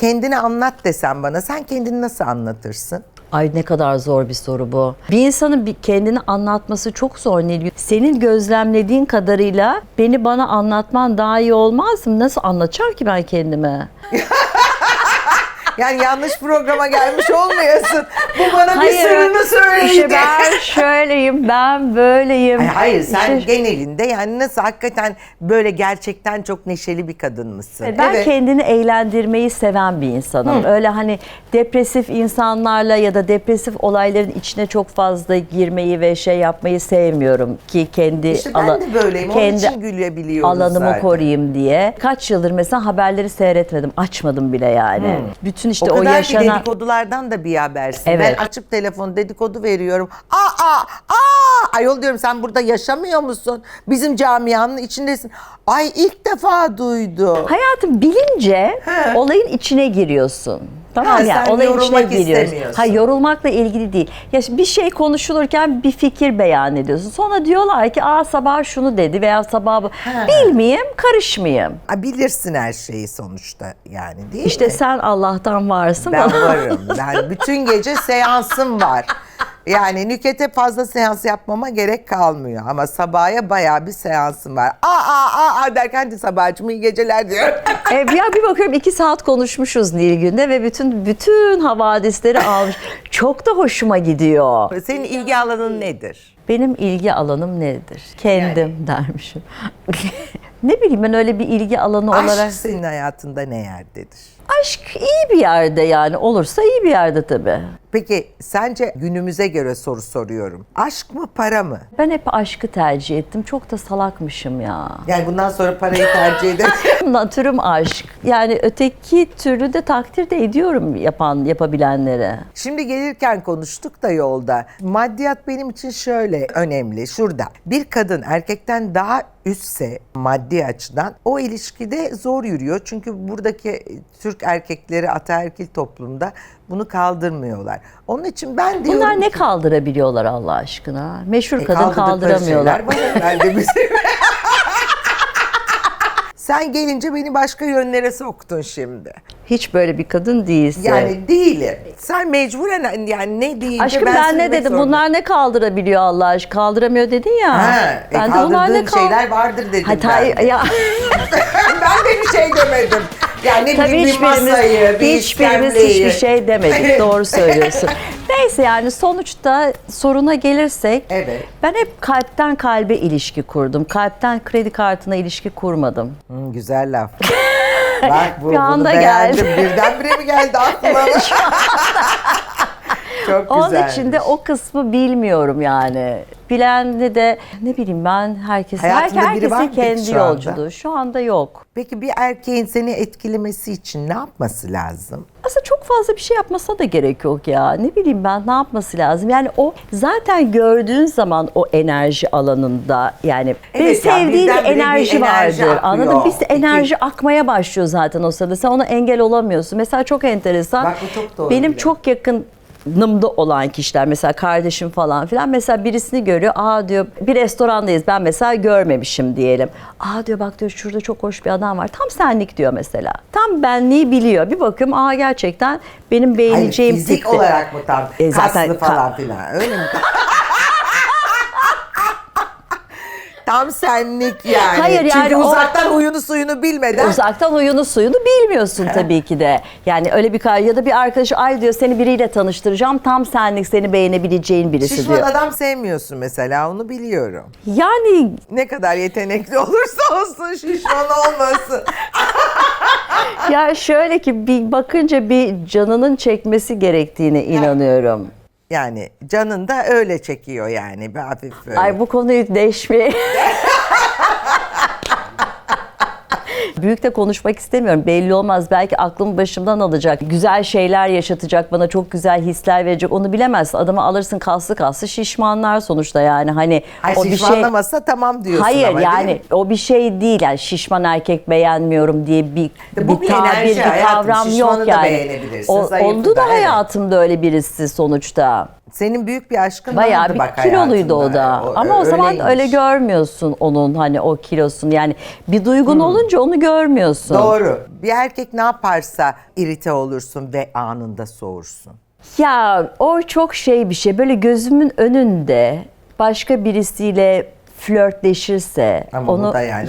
Kendini anlat desem bana sen kendini nasıl anlatırsın? Ay ne kadar zor bir soru bu. Bir insanın kendini anlatması çok zor Nilgün. Senin gözlemlediğin kadarıyla beni bana anlatman daha iyi olmaz mı? Nasıl anlatacağım ki ben kendime? Yani yanlış programa gelmiş olmayasın. Bu bana bir Hayır, sırrını söyledi. İşte ben şöyleyim, ben böyleyim. Ay, hayır sen İşte- genelinde yani nasıl hakikaten böyle gerçekten çok neşeli bir kadın mısın? Ben kendini eğlendirmeyi seven bir insanım. Öyle hani depresif insanlarla ya da depresif olayların içine çok fazla girmeyi ve şey yapmayı sevmiyorum ki kendi İşte ben ala- de böyleyim. Onun için gülebiliyoruz alanımı zaten. koruyayım diye. Kaç yıldır mesela haberleri seyretmedim. Açmadım bile yani. Bütün işte o o, kadar ki yaşanan dedikodulardan da bir habersin. Evet. Ben açıp telefon dedikodu veriyorum. Aa, aa, aa! Ayol diyorum sen burada yaşamıyor musun? Bizim camianın içindesin. Ay ilk defa duydum. Hayatım bilince He. olayın içine giriyorsun. Tamam Ha, yani sen olayın içine yorulmak giriyorsun. istemiyorsun. Hayır yorulmakla ilgili değil. Ya şimdi bir şey konuşulurken bir fikir beyan ediyorsun. Sonra diyorlar ki aa sabah şunu dedi veya sabah bu. Bilmeyeyim, karışmayayım. Aa, bilirsin her şeyi sonuçta yani değil İşte mi? sen Allah'tan varsın. Ben bana- varım. Ben bütün gece seansım var. Yani nükete fazla seans yapmama gerek kalmıyor. Ama sabaha bayağı bir seansım var. Aa aa aa, derken de sabahcığım iyi geceler diyor. E, ya bir bakıyorum iki saat konuşmuşuz Nilgün'de ve bütün bütün havadisleri almış. Çok da hoşuma gidiyor. Senin ilgi alanın nedir? Benim ilgi alanım nedir? Kendim dermişim. ne bileyim ben öyle bir ilgi alanı olarak. Aşk senin hayatında ne yerdedir? Aşk iyi bir yerde yani. Olursa iyi bir yerde tabii. Peki sence günümüze göre soru soruyorum. Aşk mı para mı? Ben hep aşkı tercih ettim. Çok da salakmışım ya. Yani bundan sonra parayı tercih ederim. Natürüm aşk. Yani öteki türlü de takdir de ediyorum yapan yapabilenlere. Şimdi gelirken konuştuk da yolda. Maddiyat benim için şöyle önemli. Şurada bir kadın erkekten daha üstse maddi açıdan o ilişkide zor yürüyor. Çünkü buradaki Türk erkekleri ataerkil toplumda bunu kaldırmıyorlar. Onun için ben diyorum Bunlar ne ki- kaldırabiliyorlar Allah aşkına? Meşhur E, kadın kaldırdıkları kaldıramıyorlar. şeyler var herhalde bizim. Sen gelince beni başka yönlere soktun şimdi. Hiç böyle bir kadın değilsin. Yani değilim. Sen mecburen yani ne deyince Aşkım ben, ne söylemek dedim? zorundayım. Bunlar ne kaldırabiliyor Allah aşkına? Kaldıramıyor dedin ya. Ha, e, ben de bunlar kaldırdığın şeyler vardır dedim Ha, ben ya, ben de bir şey demedim. Yani ne tabii bileyim bir hiçbirimiz, masayı, bir hiçbirimiz hiçbir şey demedik. Doğru söylüyorsun. Neyse yani sonuçta soruna gelirsek Evet. ben hep kalpten kalbe ilişki kurdum. Kalpten kredi kartına ilişki kurmadım. Hı, güzel laf. Bak bu, Bir anda beğendim. geldi. Birdenbire mi geldi aklıma? Çok Onun güzel. için de o kısmı bilmiyorum yani. Bilen de de ne bileyim ben herkes Hayatında her, biri var herkesin mı peki kendi şu anda? yolculuğu. Şu anda yok. Peki bir erkeğin seni etkilemesi için ne yapması lazım? Aslında çok fazla bir şey yapmasa da gerek yok ya. Ne bileyim ben ne yapması lazım? Yani o zaten gördüğün zaman o enerji alanında yani bir Evet, yani sevdiğin bir birdenbire bir enerji enerji vardır. akıyor. Anladın mı? Bir İki- enerji akmaya başlıyor zaten o sırada. Sen ona engel olamıyorsun. Mesela çok enteresan. Bak bu çok doğru Benim bile. çok yakın nımda olan kişiler mesela kardeşim falan filan mesela birisini görüyor aa diyor bir restorandayız ben mesela görmemişim diyelim aa diyor bak diyor şurada çok hoş bir adam var tam senlik diyor mesela tam benliği biliyor bir bakıyorum aa gerçekten benim Hayır beğeneceğim fizik tipte. olarak mı tam? E, zaten Kaslı ka- falan filan öyle mi? tam senlik yani. Hayır, yani Çünkü o- uzaktan huyunu suyunu bilmeden. Uzaktan oyunu suyunu bilmiyorsun tabii ki de. Yani öyle bir kar ya da bir arkadaşı ay diyor seni biriyle tanıştıracağım tam senlik seni beğenebileceğin birisi Şişman diyor. adam sevmiyorsun mesela onu biliyorum. Yani Ne kadar yetenekli olursa olsun şişman olmasın. ya şöyle ki bir bakınca bir canının çekmesi gerektiğine inanıyorum. Yani canın da öyle çekiyor yani bir hafif böyle. Ay bu konuyu değişmeye... Büyük de konuşmak istemiyorum. Belli olmaz. Belki aklımı başımdan alacak. Güzel şeyler yaşatacak. Bana çok güzel hisler verecek. Onu bilemezsin. Adamı alırsın kaslı kaslı şişmanlar sonuçta yani. Hani Ay o bir şey... şişmanlamasa tamam diyorsun Hayır ama değil yani o bir şey değil. Yani şişman erkek beğenmiyorum diye bir, Bu bir tabir, bir hayatım. kavram Şişmanı yok da yani. beğenebilirsin, O- zayıfı oldu da da, evet. hayatımda öyle birisi sonuçta. Senin büyük bir aşkın Bayağı vardı bir bak kiloluydu o hayatında. da. Ama o zaman öyleymiş. öyle görmüyorsun onun hani o kilosunu. Yani bir duygun olunca onu görmüyorsun. Doğru. Bir erkek ne yaparsa irite olursun ve anında soğursun. Ya o çok şey bir şey. Böyle gözümün önünde başka birisiyle flörtleşirse, Ama onu da yani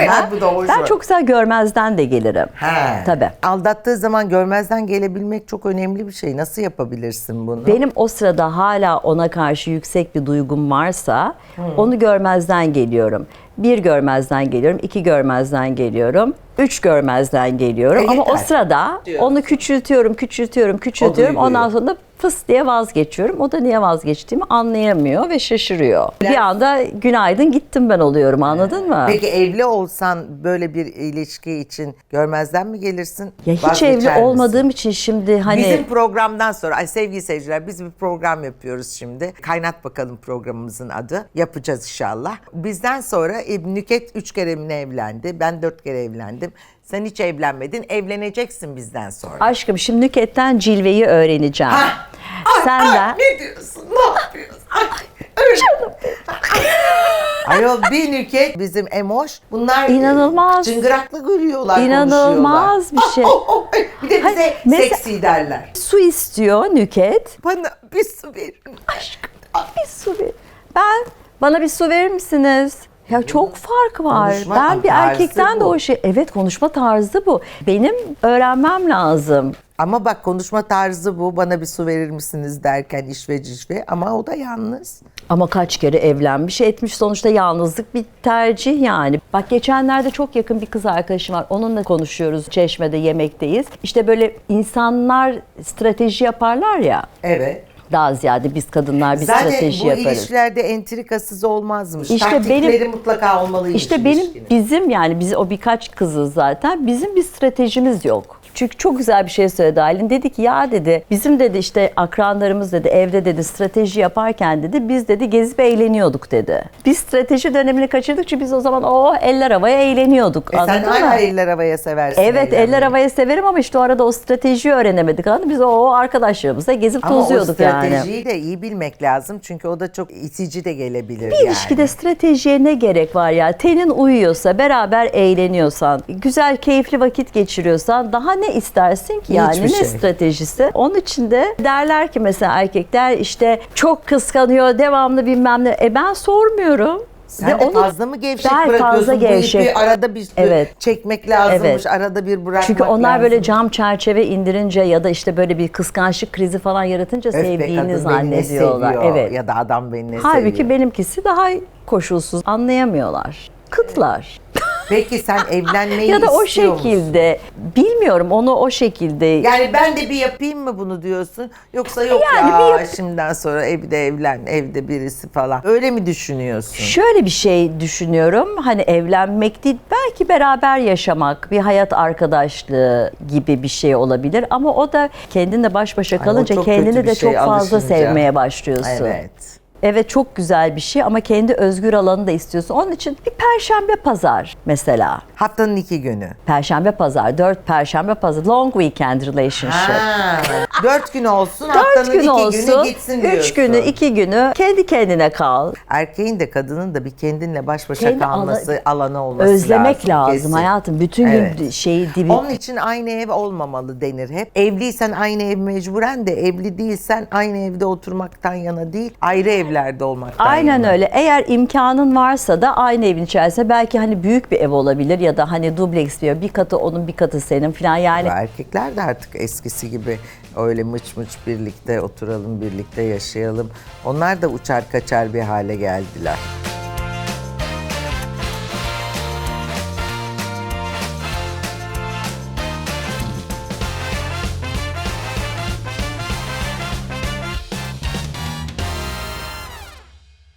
ya, ben, bu da hoş ben var. çok güzel görmezden de gelirim. He. Tabii. Aldattığı zaman görmezden gelebilmek çok önemli bir şey. Nasıl yapabilirsin bunu? Benim o sırada hala ona karşı yüksek bir duygum varsa Hmm. onu görmezden geliyorum. Bir görmezden geliyorum, iki görmezden geliyorum, üç görmezden geliyorum. E, Ama o yeter. sırada Diyorsun. onu küçültüyorum, küçültüyorum, küçültüyorum. Ondan sonra da fıs diye vazgeçiyorum. O da niye vazgeçtiğimi anlayamıyor ve şaşırıyor. Bir anda günaydın gittim ben oluyorum anladın mı? Peki evli olsan böyle bir ilişki için görmezden mi gelirsin? Ya hiç evli misin? olmadığım için şimdi hani Bizim programdan sonra, ay sevgili seyirciler biz bir program yapıyoruz şimdi. Kaynat bakalım programımızın adı. Yapacağız inşallah. Bizden sonra e, Nüket üç kere mi ne evlendi? Ben dört kere evlendim. Sen hiç evlenmedin. Evleneceksin bizden sonra. aşkım şimdi Nüket'ten cilveyi öğreneceğim. Hah! Ay, Senden ay, ne diyorsun? Ne yapıyorsun? Ay. Ayol bir nüket bizim Emoş. Bunlar İnanılmaz. çıngıraklı gülüyorlar, İnanılmaz bir şey. konuşuyorlar. bir de bize Hayır, mesela- seksi derler. su istiyor Nüket. Bana bir su verin. Aşkım bir su ver. Ben bana bir su verir misiniz? Ya çok fark var. Konuşma ben bir tarzı erkekten de bu. o şey. Evet konuşma tarzı bu. Benim öğrenmem lazım. Ama bak konuşma tarzı bu. Bana bir su verir misiniz derken işve cişve. Ama o da yalnız. Ama kaç kere evlenmiş etmiş sonuçta yalnızlık bir tercih yani. Bak geçenlerde çok yakın bir kız arkadaşım var. Onunla konuşuyoruz. Çeşmede yemekteyiz. İşte böyle insanlar strateji yaparlar ya. Evet. Daha ziyade biz kadınlar bir Zaten strateji bu yaparız. ilişkilerde entrikasız olmazmış. İşte Taktikleri benim- mutlaka olmalıymış İşte benim ilişkinin. bizim yani biz o birkaç kızız zaten bizim bir stratejimiz yok. Çünkü çok güzel bir şey söyledi Aylin. Dedi ki ya dedi bizim dedi işte akranlarımız dedi evde dedi strateji yaparken dedi biz dedi gezip eğleniyorduk dedi. Biz strateji dönemini kaçırdık çünkü biz o zaman o eller havaya eğleniyorduk. E sen hala eller havaya seversin. Evet eğlenmeyi. eller havaya severim ama işte o arada o stratejiyi öğrenemedik. Anladın? Biz o arkadaşlarımızla gezip Ama o tozuyorduk yani. stratejiyi de iyi bilmek lazım. Çünkü o da çok itici de gelebilir Bir yani. ilişkide stratejiye ne gerek var ya? Tenin uyuyorsa, beraber eğleniyorsan, güzel, keyifli vakit geçiriyorsan daha ne istersin ki yani? Hiçbir ne şey. stratejisi? Onun için de derler ki mesela erkekler işte çok kıskanıyor, devamlı bilmem ne. E ben sormuyorum. Sen Ve de onu- fazla mı gevşek Ben bırakıyorsun? fazla Bu ipi gevşek. arada bir Evet. çekmek lazımmış, Evet. arada bir bırakmak Çünkü onlar böyle lazımmış. cam çerçeve indirince ya da işte böyle bir kıskançlık krizi falan yaratınca Öf sevdiğini ne zannediyorlar. seviyor Evet. Ya da adam beni ne Halbuki seviyor. benimkisi daha koşulsuz anlayamıyorlar. Kıtlar. Peki sen evlenmeyi ya da o istiyor musun? şekilde bilmiyorum onu o şekilde Yani ben de bir yapayım mı bunu diyorsun? Yoksa yok Yani ya bir yap- şimdiden sonra evde evlen, evde birisi falan. Öyle mi düşünüyorsun? Şöyle bir şey düşünüyorum. Hani evlenmek değil, belki beraber yaşamak, bir hayat arkadaşlığı gibi bir şey olabilir. Ama o da kendinle baş başa o kalınca çok kötü kendini bir de şey, çok fazla alışınca. sevmeye başlıyorsun. Evet. Evet çok güzel bir şey ama kendi özgür alanı da istiyorsun. Onun için bir perşembe pazar mesela. Haftanın iki günü. Perşembe pazar, dört perşembe pazar. Long weekend relationship. Ha, dört gün olsun, Dört haftanın gün iki olsun, günü gitsin diyorsun. üç günü, iki günü kendi kendine kal. Erkeğin de kadının da bir kendinle baş başa Kendi kalması, alanı olması Özlemek lazım, kesin. hayatım. Bütün Evet. gün şeyi dibi. Onun için aynı ev olmamalı denir hep. Evliysen aynı ev mecburen de evli değilsen aynı evde oturmaktan yana değil, ayrı evlerde olmaktan Aynen yana. öyle. Eğer imkanın varsa da aynı evin içerisinde belki hani büyük bir ev olabilir ya da hani dubleks diyor. Bir katı onun bir katı senin falan yani. Erkekler de artık eskisi gibi öyle mıç mıç birlikte oturalım, birlikte yaşayalım. Onlar da uçar kaçar bir hale geldiler.